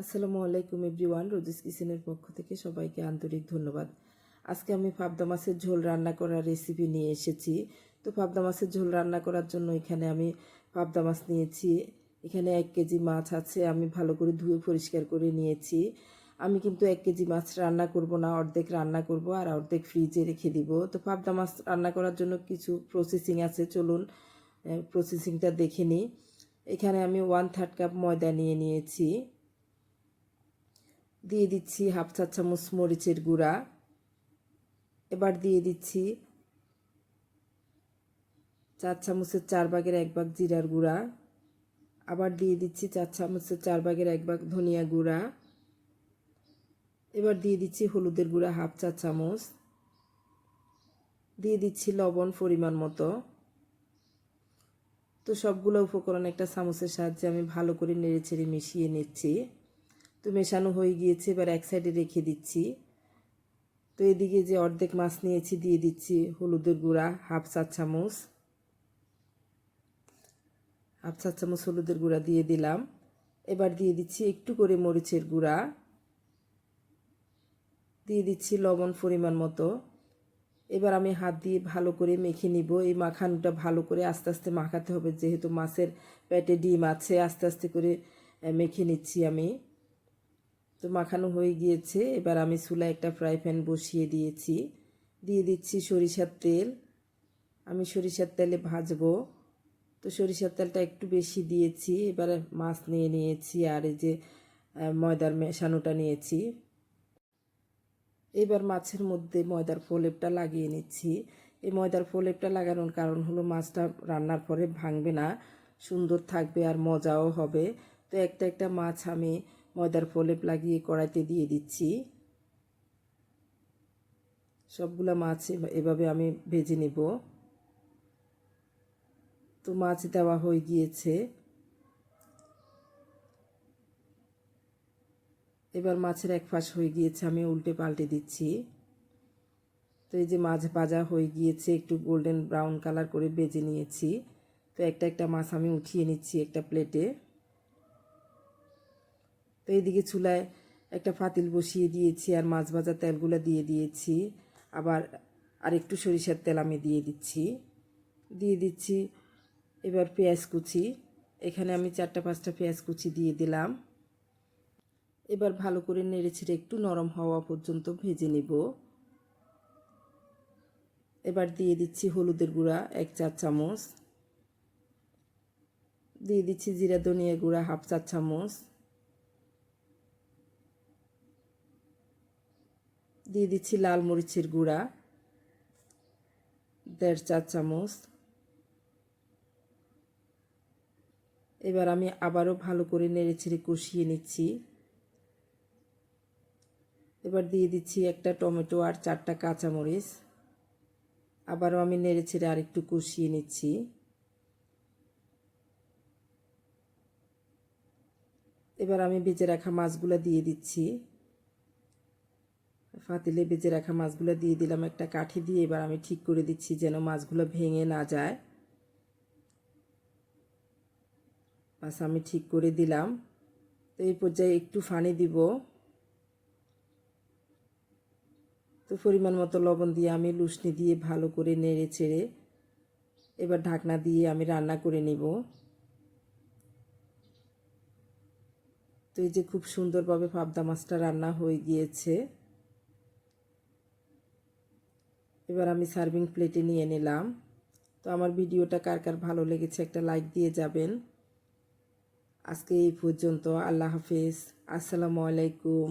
আসসালামু আলাইকুম everyone, Rosie's কিচেনের পক্ষ থেকে সবাইকে আন্তরিক ধন্যবাদ। আজকে আমি পাবদা মাছের ঝোল রান্না করার রেসিপি নিয়ে এসেছি। তো পাবদা মাছের ঝোল রান্না করার জন্য এখানে আমি পাবদা মাছ নিয়েছি। এখানে এক কেজি মাছ আছে, আমি ভালো করে ধুয়ে পরিষ্কার করে নিয়েছি। আমি কিন্তু এক কেজি মাছ রান্না করব না, অর্ধেক রান্না করব আর অর্ধেক ফ্রিজে রেখে দিব। তো পাবদা মাছ রান্না করার জন্য কিছু প্রসেসিং আছে, চলুন প্রসেসিংটা দেখে নিই। এখানে আমি ওয়ান থার্ড কাপ ময়দা নিয়ে নিয়েছি। দিয়ে দিচ্ছি হাফ চা চামচ মরিচের গুঁড়া। এবার দিয়ে দিচ্ছি চার চামচের চার ভাগের এক ভাগ জিরার গুঁড়া। আবার দিয়ে দিচ্ছি চার চামচের চার ভাগের এক ভাগ ধনিয়া গুঁড়া। এবার দিয়ে দিচ্ছি হলুদের গুঁড়া হাফ চা চামচ। দিয়ে দিচ্ছি লবণ পরিমাণ মতো। তো সবগুলো উপকরণ একটা চামচের সাহায্যে আমি ভালো করে নেড়ে ছেড়ে মিশিয়ে নিচ্ছি। তো মেশানো হয়ে গিয়েছে, এবার এক সাইডে রেখে দিচ্ছি। তো এদিকে যে অর্ধেক মাছ নিয়েছি, দিয়ে দিচ্ছি হলুদের গুঁড়া, হাফ চা চামচ। হাফ চা চামচ হলুদের গুঁড়া দিয়ে দিলাম। এবার দিয়ে দিচ্ছি একটু করে মরিচের গুঁড়া। দিয়ে দিচ্ছি লবণ পরিমাণ মতো। এবার আমি হাত দিয়ে ভালো করে মেখে নিব। এই মাখানোটা ভালো করে আস্তে আস্তে মাখাতে হবে, যেহেতু মাছের পেটে ডিম আছে, আস্তে আস্তে করে মেখে নিচ্ছি আমি। তো মাখানো হয়ে গিয়েছে। এবার আমি চুলায় একটা ফ্রাই প্যান বসিয়ে দিয়েছি। দিয়ে দিচ্ছি সরিষার তেল। আমি সরিষার তেলে ভাজবো। তো সরিষার তেলটা একটু বেশি দিয়েছি। এবার মাছ নিয়ে নিয়েছি আর এই যে ময়দার মেশানোটা নিয়েছি। এবার মাছের মধ্যে ময়দার ফোলেপটা লাগিয়ে নিচ্ছি। এই ময়দার ফোলেপটা লাগানোর কারণ হলো মাছটা রান্নার পরে ভাঙবে না, সুন্দর থাকবে আর মজাও হবে। তো একটা একটা মাছ আমি ময়দার ফোলেপ লাগিয়ে কড়াইতে দিয়ে দিচ্ছি। সবগুলো মাছ এভাবে আমি ভেজে নেব। তো মাছ দেওয়া হয়ে গিয়েছে। এবার মাছের এক ফাঁস হয়ে গিয়েছে, আমি উল্টে পাল্টে দিচ্ছি। তো এই যে মাছ ভাজা হয়ে গিয়েছে, একটু গোল্ডেন ব্রাউন কালার করে বেজে নিয়েছি। তো একটা একটা মাছ আমি উঠিয়ে নিচ্ছি একটা প্লেটে তো এদিকে চুলায় একটা ফাতিল বসিয়ে দিয়েছি আর মাছ ভাজা তেলগুলো দিয়ে দিয়েছি। আবার আর একটু সরিষার তেল আমি দিয়ে দিচ্ছি। দিয়ে দিচ্ছি এবার পেঁয়াজ কুচি। এখানে আমি চারটা পাঁচটা পেঁয়াজ কুচি দিয়ে দিলাম। এবার ভালো করে নেড়ে ছেড়ে একটু নরম হওয়া পর্যন্ত ভেজে নিব। এবার দিয়ে দিচ্ছি হলুদের গুঁড়া এক চার চামচ। দিয়ে দিচ্ছি জিরা ধনিয়া গুঁড়া হাফ চার চামচ। দিয়ে দিচ্ছি লাল মরিচের গুঁড়া, দেড় চার চামচ। এবার আমি আবারও ভালো করে নেড়ে ছেড়ে কষিয়ে নিচ্ছি। এবার দিয়ে দিচ্ছি একটা টমেটো আর চারটা কাঁচামরিচ। আবারও আমি নেড়ে ছেড়ে আরেকটু কষিয়ে নিচ্ছি। এবার আমি বেজে রাখা মাছগুলো দিয়ে দিচ্ছি। ফাতিলে বেজে রাখা মাছগুলো দিয়ে দিলাম একটা কাঠি দিয়ে। এবার আমি ঠিক করে দিচ্ছি যেন মাছগুলো ভেঙে না যায়। বাস আমি ঠিক করে দিলাম। তো এই পর্যায়ে একটু ফানি দিব। তো পরিমাণ মতো লবণ দিয়ে আমি লুসনি দিয়ে ভালো করে নেড়ে চেড়ে এবার ঢাকনা দিয়ে আমি রান্না করে নিব। তো এই যে খুব সুন্দরভাবে পাবদা মাছটা রান্না হয়ে গিয়েছে। এবার আমি সার্ভিং প্লেটে নিয়ে নিলাম। তো আমার ভিডিওটা কার কার ভালো লেগেছে একটা লাইক দিয়ে যাবেন। আজকে এই পর্যন্ত, আল্লাহ হাফিজ। আসসালামু আলাইকুম।